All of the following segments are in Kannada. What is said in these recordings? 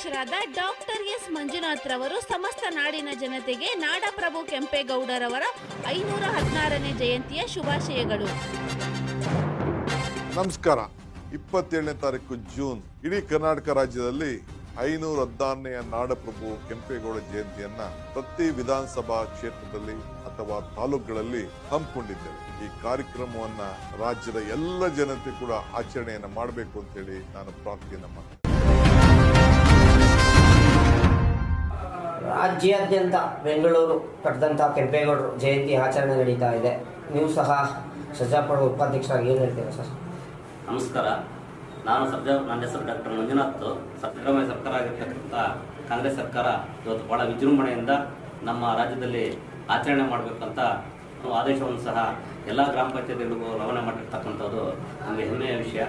ಅಧ್ಯಕ್ಷರಾದ ಡಾಕ್ಟರ್ ಎಸ್ ಮಂಜುನಾಥ್ ರವರು ಸಮಸ್ತ ನಾಡಿನ ಜನತೆಗೆ ನಾಡಪ್ರಭು ಕೆಂಪೇಗೌಡರವರ ಐನೂರ ಹದಿನಾರನೇ ಜಯಂತಿಯ ಶುಭಾಶಯಗಳು. ನಮಸ್ಕಾರ. ಇಪ್ಪತ್ತೇಳನೇ ತಾರೀಕು ಜೂನ್. ಇಡೀ ಕರ್ನಾಟಕ ರಾಜ್ಯದಲ್ಲಿ ಐನೂರ ಹದಿನಾರನೆಯ ನಾಡಪ್ರಭು ಕೆಂಪೇಗೌಡ ಜಯಂತಿಯನ್ನ ಪ್ರತಿ ವಿಧಾನಸಭಾ ಕ್ಷೇತ್ರದಲ್ಲಿ ಅಥವಾ ತಾಲೂಕುಗಳಲ್ಲಿ ಹಮ್ಮಿಕೊಂಡಿದ್ದೇವೆ. ಈ ಕಾರ್ಯಕ್ರಮವನ್ನ ರಾಜ್ಯದ ಎಲ್ಲ ಜನತೆ ಕೂಡ ಆಚರಣೆಯನ್ನ ಮಾಡಬೇಕು ಅಂತ ಹೇಳಿ ನಾನು ಪ್ರಾರ್ಥನೆಯನ್ನ ಮಾಡ್ತೀನಿ. ರಾಜ್ಯಾದ್ಯಂತ ಬೆಂಗಳೂರು ಕಟ್ಟಿದಂಥ ಕೆಂಪೇಗೌಡರು ಜಯಂತಿ ಆಚರಣೆ ನಡೀತಾ ಇದೆ. ನೀವು ಸಹ ಸಜ್ಜಾಪುರ ಉಪಾಧ್ಯಕ್ಷರಾಗಿ ಏನು ಹೇಳ್ತೀರಾ ಸರ್? ನಮಸ್ಕಾರ. ನಾನು ಸಬ್ಜಾ ನನ್ನ ಹೆಸರು ಡಾಕ್ಟರ್ ಮಂಜುನಾಥ್. ಸಿದ್ದರಾಮಯ್ಯ ಸರ್ಕಾರ ಆಗಿರ್ತಕ್ಕಂಥ ಕಾಂಗ್ರೆಸ್ ಸರ್ಕಾರ ಇವತ್ತು ಭಾಳ ವಿಜೃಂಭಣೆಯಿಂದ ನಮ್ಮ ರಾಜ್ಯದಲ್ಲಿ ಆಚರಣೆ ಮಾಡಬೇಕಂತ ಆದೇಶವನ್ನು ಸಹ ಎಲ್ಲ ಗ್ರಾಮ ಪಂಚಾಯತಿಗಳಿಗೂ ರವಾನೆ ಮಾಡಿರ್ತಕ್ಕಂಥದ್ದು ನಮಗೆ ಹೆಮ್ಮೆಯ ವಿಷಯ.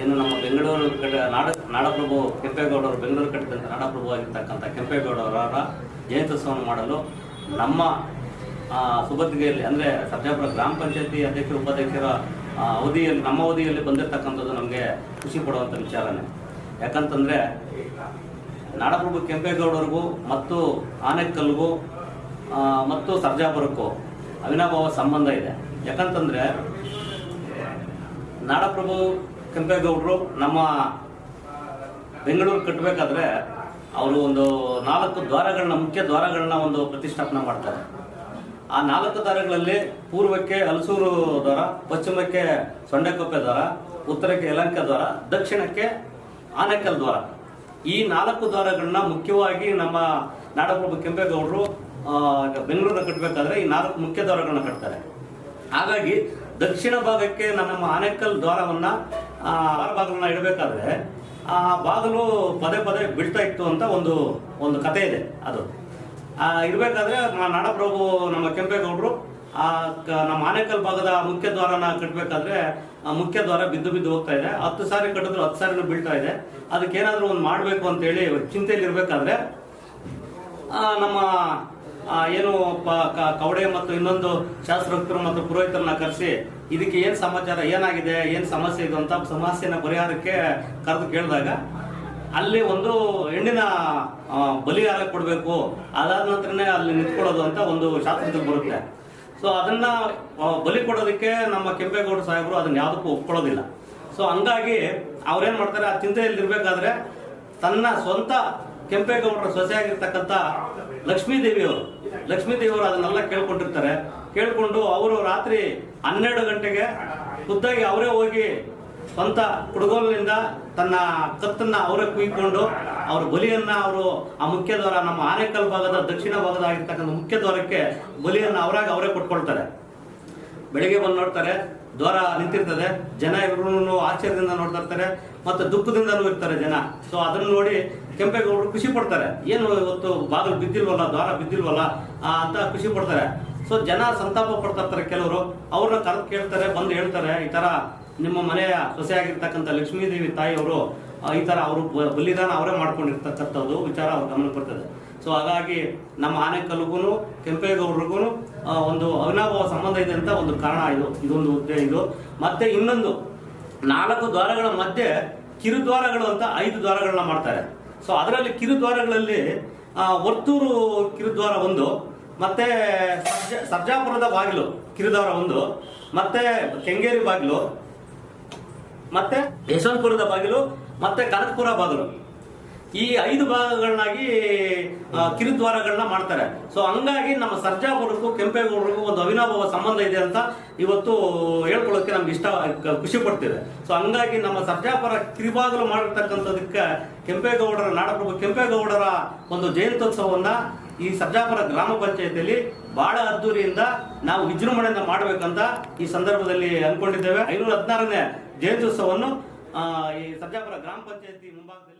ಏನು ನಮ್ಮ ಬೆಂಗಳೂರು ಕಡೆ ನಾಡ ನಾಡಪ್ರಭು ಕೆಂಪೇಗೌಡರು ಬೆಂಗಳೂರು ಕಟ್ಟಿದಂಥ ನಾಡಪ್ರಭು ಆಗಿರ್ತಕ್ಕಂಥ ಕೆಂಪೇಗೌಡರವರ ಜಯಂತ್ಯುತ್ಸವವನ್ನು ಮಾಡಲು ನಮ್ಮ ಸುಭದ್ರಿಗೆಯಲ್ಲಿ ಅಂದರೆ ಸರ್ಜಾಪುರ ಗ್ರಾಮ ಪಂಚಾಯತಿ ಅಧ್ಯಕ್ಷರು ಉಪಾಧ್ಯಕ್ಷರ ಅವಧಿಯಲ್ಲಿ ನಮ್ಮ ಅವಧಿಯಲ್ಲಿ ಬಂದಿರತಕ್ಕಂಥದ್ದು ನಮಗೆ ಖುಷಿ ಪಡುವಂಥ ವಿಚಾರನೇ. ಯಾಕಂತಂದರೆ ನಾಡಪ್ರಭು ಕೆಂಪೇಗೌಡರಿಗೂ ಮತ್ತು ಆನೆಕಲ್ಗೂ ಮತ್ತು ಸರ್ಜಾಪುರಕ್ಕೂ ಅವಿನಾಭಾವ ಸಂಬಂಧ ಇದೆ. ಯಾಕಂತಂದರೆ ನಾಡಪ್ರಭು ಕೆಂಪೇಗೌಡರು ನಮ್ಮ ಬೆಂಗಳೂರು ಕಟ್ಟಬೇಕಾದ್ರೆ ಅವರು ಒಂದು ನಾಲ್ಕು ದ್ವಾರಗಳನ್ನ, ಮುಖ್ಯ ದ್ವಾರಗಳನ್ನ ಒಂದು ಪ್ರತಿಷ್ಠಾಪನೆ ಮಾಡ್ತಾರೆ. ಆ ನಾಲ್ಕು ದ್ವಾರಗಳಲ್ಲಿ ಪೂರ್ವಕ್ಕೆ ಹಲಸೂರು ದ್ವಾರ, ಪಶ್ಚಿಮಕ್ಕೆ ಸೊಂಡೆಕೊಪ್ಪೆ ದ್ವಾರ, ಉತ್ತರಕ್ಕೆ ಯಲಂಕ ದ್ವಾರ, ದಕ್ಷಿಣಕ್ಕೆ ಆನೆಕಲ್ ದ್ವಾರ. ಈ ನಾಲ್ಕು ದ್ವಾರಗಳನ್ನ ಮುಖ್ಯವಾಗಿ ನಮ್ಮ ನಾಡಪ್ರಭು ಕೆಂಪೇಗೌಡರು ಬೆಂಗಳೂರನ್ನ ಕಟ್ಟಬೇಕಾದ್ರೆ ಈ ನಾಲ್ಕು ಮುಖ್ಯ ದ್ವಾರಗಳನ್ನ ಕಟ್ತಾರೆ. ಹಾಗಾಗಿ ದಕ್ಷಿಣ ಭಾಗಕ್ಕೆ ನಮ್ಮ ಆನೆಕಲ್ ದ್ವಾರವನ್ನ ಬಾಗಿಲನ್ನ ಇಡಬೇಕಾದ್ರೆ ಆ ಬಾಗಿಲು ಪದೇ ಪದೇ ಬಿಡ್ತಾ ಇತ್ತು ಅಂತ ಒಂದು ಒಂದು ಕತೆ ಇದೆ ಅದು. ಆ, ಇರಬೇಕಾದ್ರೆ ನಾಡಪ್ರಭು ನಮ್ಮ ಕೆಂಪೇಗೌಡರು ಆ ನಮ್ಮ ಆನೇಕಲ್ ಭಾಗದ ಮುಖ್ಯ ದ್ವಾರನ ಕಟ್ಟಬೇಕಾದ್ರೆ ಆ ಮುಖ್ಯ ದ್ವಾರ ಬಿದ್ದು ಬಿದ್ದು ಹೋಗ್ತಾ ಇದೆ. ಹತ್ತು ಸಾರಿ ಕಟ್ಟಿದ್ರು ಹತ್ತು ಸಾರಿನೂ ಬೀಳ್ತಾ ಇದೆ. ಅದಕ್ಕೆ ಏನಾದರೂ ಒಂದು ಮಾಡಬೇಕು ಅಂತೇಳಿ ಚಿಂತೆಯಲ್ಲಿ ಇರಬೇಕಾದ್ರೆ ಆ, ನಮ್ಮ ಆ, ಏನು ಕವಡೆ ಮತ್ತು ಇನ್ನೊಂದು ಶಾಸ್ತ್ರೋಕ್ತರು ಮತ್ತು ಪುರೋಹಿತರನ್ನ ಕರೆಸಿ, ಇದಕ್ಕೆ ಏನ್ ಸಮಾಚಾರ, ಏನಾಗಿದೆ, ಏನ್ ಸಮಸ್ಯೆ ಇದು ಅಂತ ಸಮಸ್ಯೆನ ಪರಿಹಾರಕ್ಕೆ ಕರೆದು ಕೇಳಿದಾಗ, ಅಲ್ಲಿ ಒಂದು ಹೆಣ್ಣಿನ ಬಲಿಗಾರ ಕೊಡಬೇಕು, ಅದಾದ ನಂತರನೇ ಅಲ್ಲಿ ನಿಂತ್ಕೊಳ್ಳೋದು ಅಂತ ಒಂದು ಶಾಸ್ತ್ರದಲ್ಲಿ ಬರುತ್ತೆ. ಸೊ ಅದನ್ನ ಬಲಿ ಕೊಡೋದಕ್ಕೆ ನಮ್ಮ ಕೆಂಪೇಗೌಡ ಸಾಹೇಬರು ಅದನ್ನ ಯಾವುದಕ್ಕೂ ಒಪ್ಕೊಳ್ಳೋದಿಲ್ಲ. ಸೊ ಹಂಗಾಗಿ ಅವ್ರೇನ್ ಮಾಡ್ತಾರೆ, ಆ ಚಿಂತೆಯಲ್ಲಿ ಇರ್ಬೇಕಾದ್ರೆ ತನ್ನ ಸ್ವಂತ ಕೆಂಪೇಗೌಡರ ಸೊಸೆಯಾಗಿರ್ತಕ್ಕಂಥ ಲಕ್ಷ್ಮೀ ದೇವಿಯವರು ಲಕ್ಷ್ಮೀ ದೇವಿಯವರು ಅದನ್ನೆಲ್ಲ ಕೇಳ್ಕೊಂಡಿರ್ತಾರೆ. ಕೇಳ್ಕೊಂಡು ಅವರು ರಾತ್ರಿ ಹನ್ನೆರಡು ಗಂಟೆಗೆ ಖುದ್ದಾಗಿ ಅವರೇ ಹೋಗಿ ಸ್ವಂತ ಕುಡುಗೋಲಿನಿಂದ ತನ್ನ ಕತ್ತನ್ನ ಅವರೇ ಕುಯ್ಕೊಂಡು ಅವ್ರ ಬಲಿಯನ್ನ ಅವರು ಆ ಮುಖ್ಯ ದ್ವಾರ, ನಮ್ಮ ಆನೇಕಲ್ ಭಾಗದ ದಕ್ಷಿಣ ಭಾಗದ ಆಗಿರ್ತಕ್ಕಂಥ ಮುಖ್ಯ ದ್ವಾರಕ್ಕೆ ಬಲಿಯನ್ನ ಅವರಾಗ ಅವರೇ ಕೊಟ್ಕೊಳ್ತಾರೆ. ಬೆಳಿಗ್ಗೆ ಬಂದು ನೋಡ್ತಾರೆ, ದ್ವಾರ ನಿಂತಿರ್ತದೆ, ಜನ ಇವ್ರು ಆಶ್ಚರ್ಯದಿಂದ ನೋಡ್ತಾ ಇರ್ತಾರೆ ಮತ್ತೆ ದುಃಖದಿಂದಲೂ ಇರ್ತಾರೆ ಜನ. ಸೊ ಅದನ್ನ ನೋಡಿ ಕೆಂಪೇಗೌಡರು ಖುಷಿ ಪಡ್ತಾರೆ. ಏನು ಇವತ್ತು ಬಾಗಿಲು ಬಿದ್ದಿಲ್ವಲ್ಲ, ದ್ವಾರ ಬಿದ್ದಿಲ್ವಲ್ಲ ಅಂತ ಖುಷಿ ಪಡ್ತಾರೆ. ಸೊ ಜನ ಸಂತಾಪ ಪಡ್ತಾ ಕೆಲವರು. ಅವ್ರನ್ನ ಕರೆದು ಕೇಳ್ತಾರೆ, ಬಂದು ಹೇಳ್ತಾರೆ, ಈ ತರ ನಿಮ್ಮ ಮನೆಯ ಸೊಸೆಯಾಗಿರ್ತಕ್ಕಂಥ ಲಕ್ಷ್ಮೀದೇವಿ ತಾಯಿಯವರು ಈ ತರ ಅವರು ಬಲಿದಾನ ಅವರೇ ಮಾಡ್ಕೊಂಡಿರ್ತಕ್ಕಂಥದ್ದು ವಿಚಾರ ಅವ್ರ ಗಮನಕ್ಕೆ ಬರ್ತದೆ. ಸೊ ಹಾಗಾಗಿ ನಮ್ಮ ಆನೆಕಲ್ಗೂ ಕೆಂಪೇಗೌಡರಿಗೂ ಒಂದು ಅವಿನಾಭಾವ ಸಂಬಂಧ ಇದೆ ಅಂತ ಒಂದು ಕಾರಣ ಇದು, ಇದೊಂದು ಹುದ್ದೆ ಇದು. ಮತ್ತೆ ಇನ್ನೊಂದು, ನಾಲ್ಕು ದ್ವಾರಗಳ ಮಧ್ಯೆ ಕಿರುದ್ವಾರಗಳು ಅಂತ ಐದು ದ್ವಾರಗಳನ್ನ ಮಾಡ್ತಾರೆ. ಸೊ ಅದರಲ್ಲಿ ಕಿರುದ್ವಾರಗಳಲ್ಲಿ ವರ್ತೂರು ಕಿರುದ್ವಾರ ಒಂದು, ಮತ್ತೆ ಸರ್ಜಾ- ಸರ್ಜಾಪುರದ ಬಾಗಿಲು ಕಿರುದ್ವಾರ ಒಂದು, ಮತ್ತೆ ಕೆಂಗೇರಿ ಬಾಗಿಲು, ಮತ್ತೆ ಯಶವಂತಪುರದ ಬಾಗಿಲು ಮತ್ತೆ ಕನಕಪುರ ಬಾಗಿಲು ಈ ಐದು ಭಾಗಗಳನ್ನಾಗಿ ಕಿರುದ್ವಾರಗಳನ್ನ ಮಾಡ್ತಾರೆ. ಸೊ ಹಂಗಾಗಿ ನಮ್ಮ ಸರ್ಜಾಪುರಕ್ಕೂ ಕೆಂಪೇಗೌಡರಿಗೂ ಒಂದು ಅವಿನಾಭಾವ ಸಂಬಂಧ ಇದೆ ಅಂತ ಇವತ್ತು ಹೇಳ್ಕೊಳ್ಳೋಕೆ ನಮ್ಗೆ ಇಷ್ಟ, ಖುಷಿ ಪಡ್ತಿದೆ. ಸೊ ಹಂಗಾಗಿ ನಮ್ಮ ಸರ್ಜಾಪುರ ಕಿರುಬಾಗಿಲು ಮಾಡಿರ್ತಕ್ಕಂಥದಕ್ಕೆ ಕೆಂಪೇಗೌಡರ, ನಾಡಪ್ರಭು ಕೆಂಪೇಗೌಡರ ಒಂದು ಜಯಂತ್ಯೋತ್ಸವವನ್ನ ಈ ಸರ್ಜಾಪುರ ಗ್ರಾಮ ಪಂಚಾಯತಿಯಲ್ಲಿ ಬಹಳ ಅದ್ದೂರಿಯಿಂದ ನಾವು ವಿಜೃಂಭಣೆಯಿಂದ ಮಾಡಬೇಕಂತ ಈ ಸಂದರ್ಭದಲ್ಲಿ ಅನ್ಕೊಂಡಿದ್ದೇವೆ ಐನೂರ ಹದಿನಾರನೇ ಜಯಂತ್ಯೋತ್ಸವವನ್ನು ಈ ಸರ್ಜಾಪುರ ಗ್ರಾಮ ಪಂಚಾಯತಿ ಮುಂಭಾಗದಲ್ಲಿ